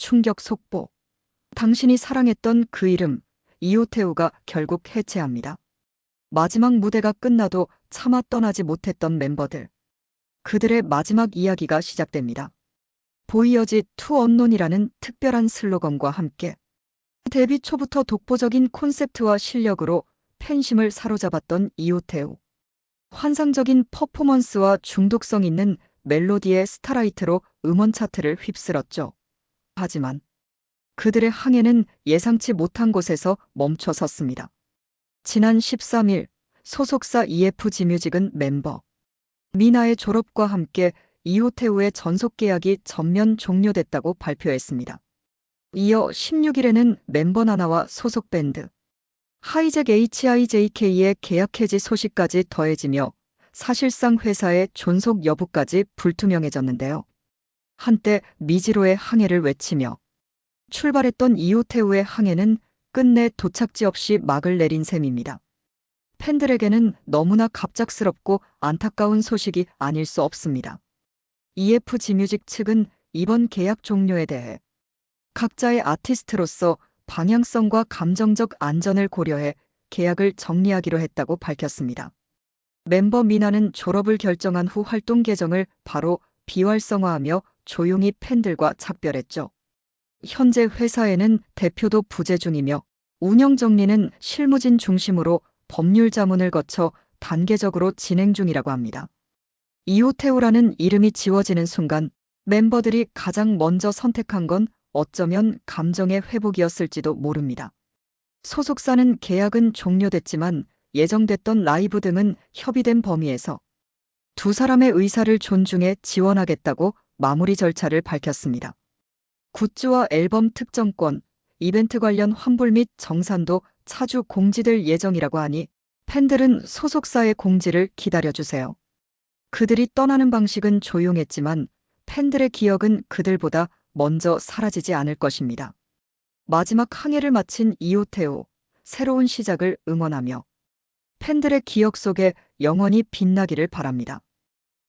충격 속보. 당신이 사랑했던 그 이름, 이오테우가 결국 해체합니다. 마지막 무대가 끝나도 차마 떠나지 못했던 멤버들. 그들의 마지막 이야기가 시작됩니다. 보이어지 투 언론이라는 특별한 슬로건과 함께 데뷔 초부터 독보적인 콘셉트와 실력으로 팬심을 사로잡았던 이오테우. 환상적인 퍼포먼스와 중독성 있는 멜로디의 스타라이트로 음원 차트를 휩쓸었죠. 하지만 그들의 항해는 예상치 못한 곳에서 멈춰 섰습니다. 지난 13일 소속사 EFG 뮤직은 멤버 미나의 졸업과 함께 이호태우의 전속 계약이 전면 종료됐다고 발표했습니다. 이어 16일에는 멤버 나나와 소속 밴드 하이잭 HIJK의 계약 해지 소식까지 더해지며 사실상 회사의 존속 여부까지 불투명해졌는데요. 한때 미지로의 항해를 외치며 출발했던 이호태우의 항해는 끝내 도착지 없이 막을 내린 셈입니다. 팬들에게는 너무나 갑작스럽고 안타까운 소식이 아닐 수 없습니다. EFG 뮤직 측은 이번 계약 종료에 대해 각자의 아티스트로서 방향성과 감정적 안전을 고려해 계약을 정리하기로 했다고 밝혔습니다. 멤버 미나는 졸업을 결정한 후 활동 계정을 바로 비활성화하며 조용히 팬들과 작별했죠. 현재 회사에는 대표도 부재 중이며 운영 정리는 실무진 중심으로 법률 자문을 거쳐 단계적으로 진행 중이라고 합니다. 이호태우라는 이름이 지워지는 순간 멤버들이 가장 먼저 선택한 건 어쩌면 감정의 회복이었을지도 모릅니다. 소속사는 계약은 종료됐지만 예정됐던 라이브 등은 협의된 범위에서 두 사람의 의사를 존중해 지원하겠다고 마무리 절차를 밝혔습니다. 굿즈와 앨범 특정권, 이벤트 관련 환불 및 정산도 차주 공지될 예정이라고 하니 팬들은 소속사의 공지를 기다려주세요. 그들이 떠나는 방식은 조용했지만 팬들의 기억은 그들보다 먼저 사라지지 않을 것입니다. 마지막 항해를 마친 이오테오, 새로운 시작을 응원하며 팬들의 기억 속에 영원히 빛나기를 바랍니다.